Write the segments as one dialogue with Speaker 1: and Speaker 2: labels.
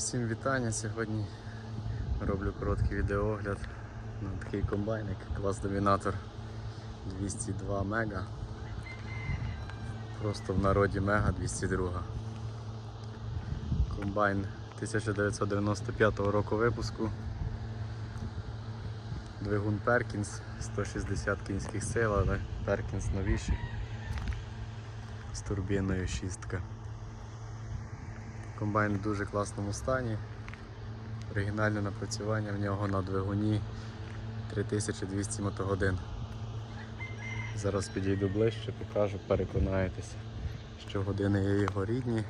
Speaker 1: Усім вітання. Сьогодні роблю короткий відеоогляд на такий комбайник, клас Домінатор 202 Мега. Просто в народі Мега 202. Комбайн 1995 року випуску. Двигун Перкінс 160 кінських сил, але Перкінс новіший з турбіною шістка. Комбайн в дуже класному стані. Оригінальне напрацювання в нього на двигуні 3200 мотогодин. Зараз підійду ближче, покажу, переконаєтеся, що години є його рідні.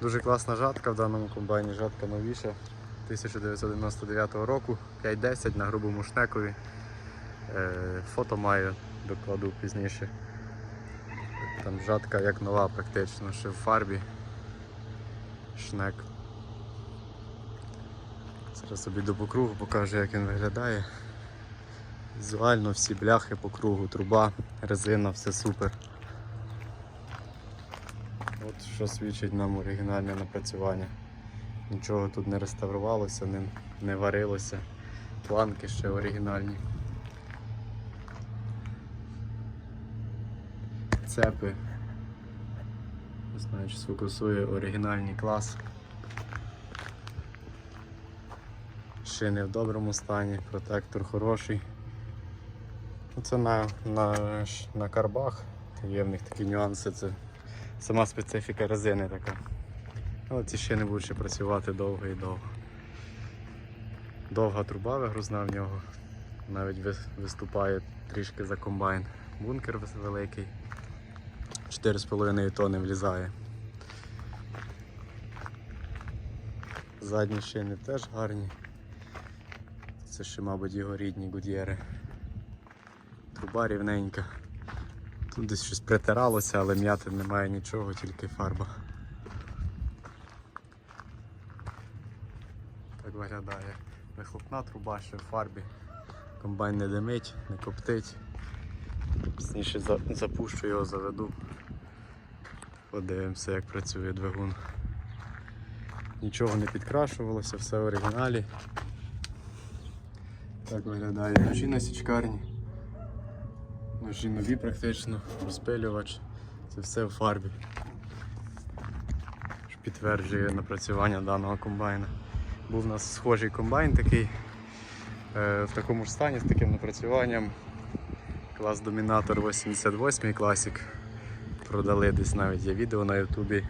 Speaker 1: Дуже класна жатка в даному комбайні, жатка новіша 1999 року, 5.10 на грубому шнекові. Е, Фото маю, докладу пізніше. Там жатка як нова практично, ще в фарбі шнек. Зараз обійду по кругу, покажу як він виглядає. Візуально всі бляхи по кругу, труба, резина, все супер. От що свідчить нам оригінальне напрацювання. Нічого тут не реставрувалося, не, не варилося. Планки ще оригінальні. Цепи знаю, чи сфокусує оригінальний клас. Шини в доброму стані, протектор хороший. Ну, Це на, на, на карбах. Є в них такі нюанси, це сама специфіка резини така. Але ці шини будуть ще працювати довго і довго. Довга труба вигрузна в нього. Навіть виступає трішки за комбайн. Бункер великий. 4,5 тонни влізає. Задні шини теж гарні. Це ще, мабуть, його рідні гудєри. Труба рівненька. Тут десь щось притиралося, але м'яти немає нічого, тільки фарба. Так виглядає. Вихлопна труба ще в фарбі. Комбайн не димить, не коптить. Пізніше запущу його, заведу. Подивимося, як працює двигун. Нічого не підкрашувалося, все в оригіналі. Так виглядає ножі на січкарні. Ножі нові практично, розпилювач. Це все в фарбі. Що Підтверджує напрацювання даного комбайна. Був у нас схожий комбайн такий е, в такому ж стані з таким напрацюванням. Клас Домінатор 88 класик. Продали десь навіть є відео на ютубі.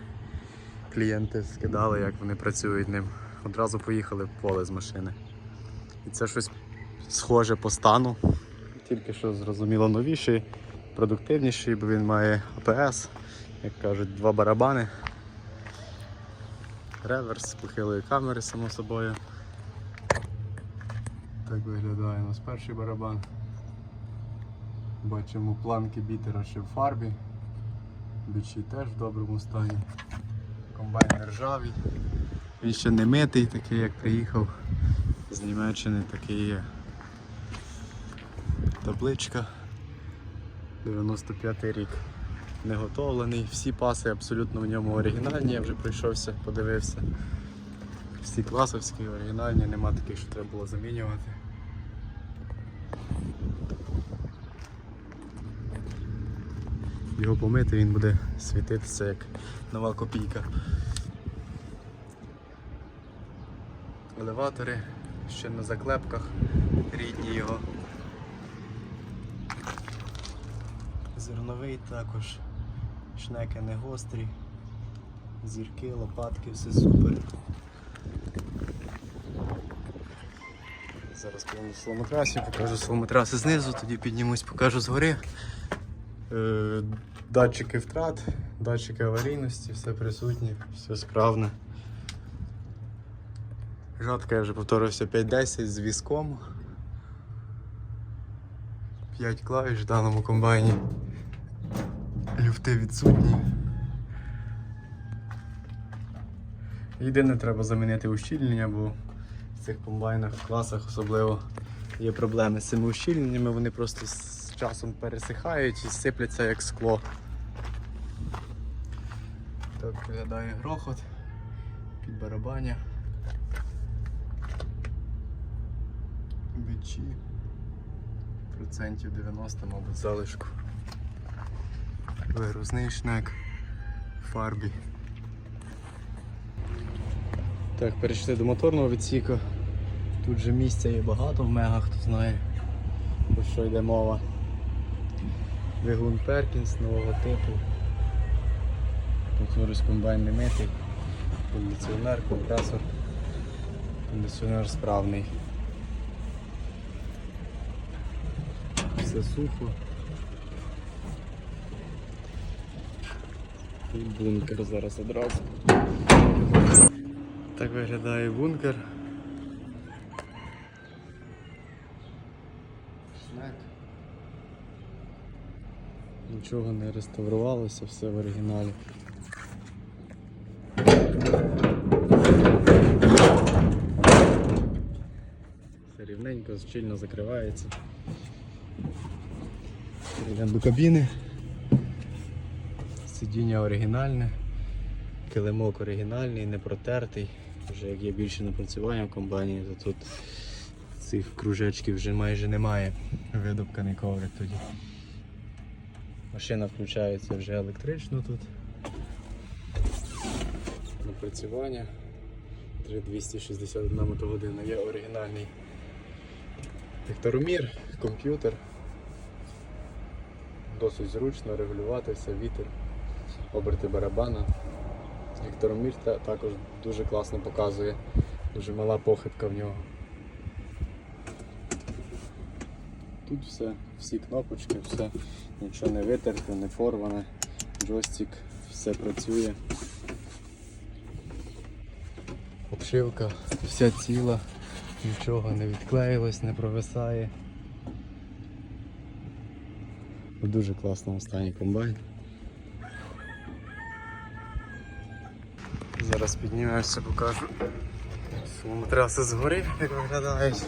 Speaker 1: Клієнти скидали, як вони працюють ним. Одразу поїхали в поле з машини. І це щось схоже по стану. Тільки що зрозуміло новіший, продуктивніший, бо він має АПС, як кажуть, два барабани. Реверс з похилої камери, само собою. Так виглядає у нас перший барабан. Бачимо планки бітера ще в фарбі. Бичі теж в доброму стані. Комбайн ржавий. Він ще не митий, такий як приїхав з Німеччини, такий є. Табличка. 95 рік. Не готовлений. Всі паси абсолютно в ньому оригінальні, я вже пройшовся, подивився. Всі класовські, оригінальні, нема таких, що треба було замінювати. Його помити, він буде світитися як нова копійка. Елеватори ще на заклепках, рідні його. Зерновий також, шнеки не гострі, зірки, лопатки, все супер. Зараз повну сломотрасі, покажу сломотраси знизу, тоді піднімусь, покажу згори. Е, Датчики втрат, датчики аварійності, все присутнє, все справне. Жатка я вже повторився 5.10 з візком. 5 клавіш в даному комбайні. Люфти відсутні. Єдине треба замінити ущільнення, бо в цих комбайнах, в класах особливо є проблеми з цими ущільненнями, вони просто часом пересихають і сипляться як скло. Так виглядає грохот. під барабаня. Бичі. Процентів 90, мабуть, залишку. Вигрузний шнек фарбі. Так, перейшли до моторного відсіку. Тут же місця є багато в мегах, хто знає, про що йде мова. Двигун Перкінс нового типу. Повторюсь, комбайн не митий. Кондиціонер, компресор. Кондиціонер справний. Все сухо. І бункер зараз одразу. Так виглядає бункер. Шнек. Нічого не реставрувалося, все в оригіналі. Все рівненько, щільно закривається. Йдемо до кабіни. Сидіння оригінальне, килимок оригінальний, не протертий. Вже як є більше напрацювання в комбайні, то тут цих кружечків вже майже немає. Видобканий коврик тоді. Машина включається вже електрично тут. Напрацювання 3261 мотогодина. Є оригінальний векторомір, комп'ютер. Досить зручно регулювати все, вітер, оберти барабана. Вікторомір також дуже класно показує, дуже мала похибка в нього. Тут все, всі кнопочки, все, нічого не витерте, не порване, джойстик, все працює. Обшивка вся ціла, нічого не відклеїлось, не провисає. В дуже класному стані комбайн. Зараз піднімемося, покажу. Матеріали згори, як виглядають.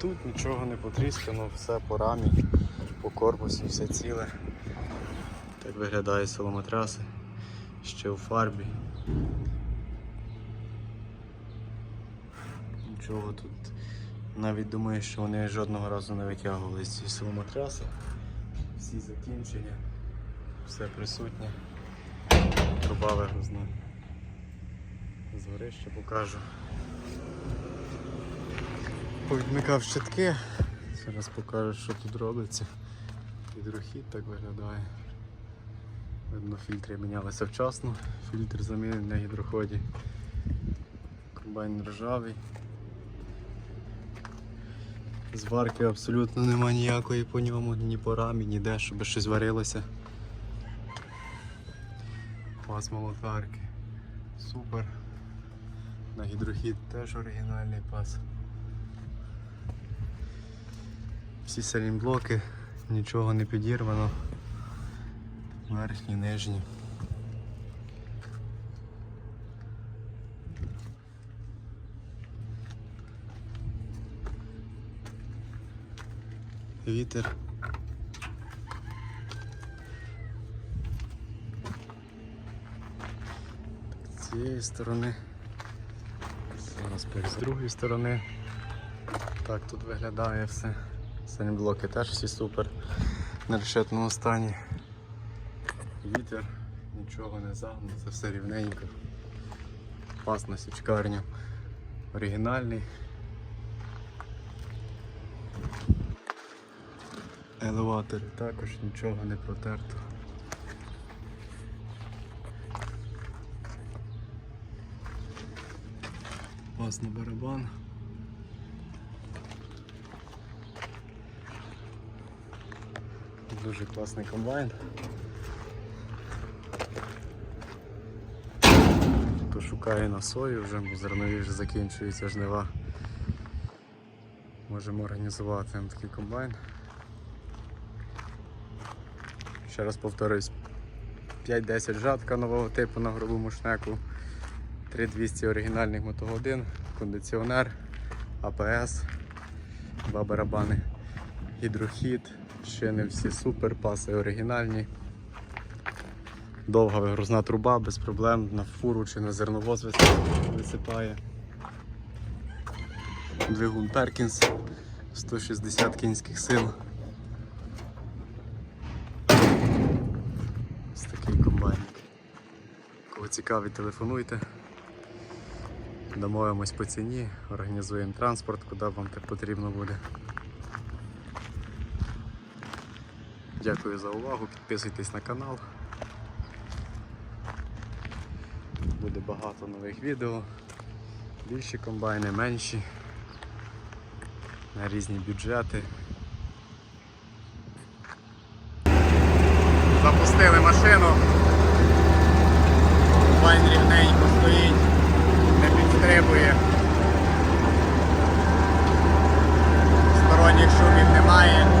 Speaker 1: Тут нічого не потріскано, все по рамі, по корпусі, все ціле. Так виглядає соломотраси. Ще у фарбі. Нічого тут. Навіть думаю, що вони жодного разу не витягували з цієї соломотраси. Всі закінчення, все присутнє. Труба вигрузна. Згори ще покажу. Повідмикав щитки. Зараз покажу, що тут робиться. Гідрохід так виглядає. Видно, фільтри мінялися вчасно. Фільтр замінений на гідроході. Комбайн ржавий. Зварки абсолютно нема ніякої по ньому, ні по рамі, ніде, щоб щось варилося. Пас молотарки. Супер. На гідрохід теж оригінальний пас. Всі салімблоки, нічого не підірвано. Верхні, нижні. Вітер. З цієї сторони. Зараз з другої сторони. Так тут виглядає все. Саніблоки теж всі супер. На решетному стані. Вітер, нічого не загнуто, все рівненько. Пасна січкарня. Оригінальний. Елеватори також нічого не протерто. Пас барабан. Дуже класний комбайн. Хто шукає на сою вже, бо зернові вже закінчуються жнива. Можемо організувати нам такий комбайн. Ще раз повторюсь, 5-10 жатка нового типу на грубому шнеку, 3200 оригінальних мотогодин, кондиціонер, АПС, два барабани, гідрохід, шини всі супер, паси оригінальні. Довга вигрузна труба, без проблем на фуру чи на зерновоз висипає. Двигун Перкінс 160 кінських сил. Ось такий комбайник. Кого цікавить, телефонуйте. Домовимось по ціні, організуємо транспорт, куди вам так потрібно буде. Дякую за увагу, підписуйтесь на канал. Буде багато нових відео. Більші комбайни, менші. На різні бюджети. Запустили машину. Комбайн рівненько стоїть, не підстрибує. Сторонніх шумів немає.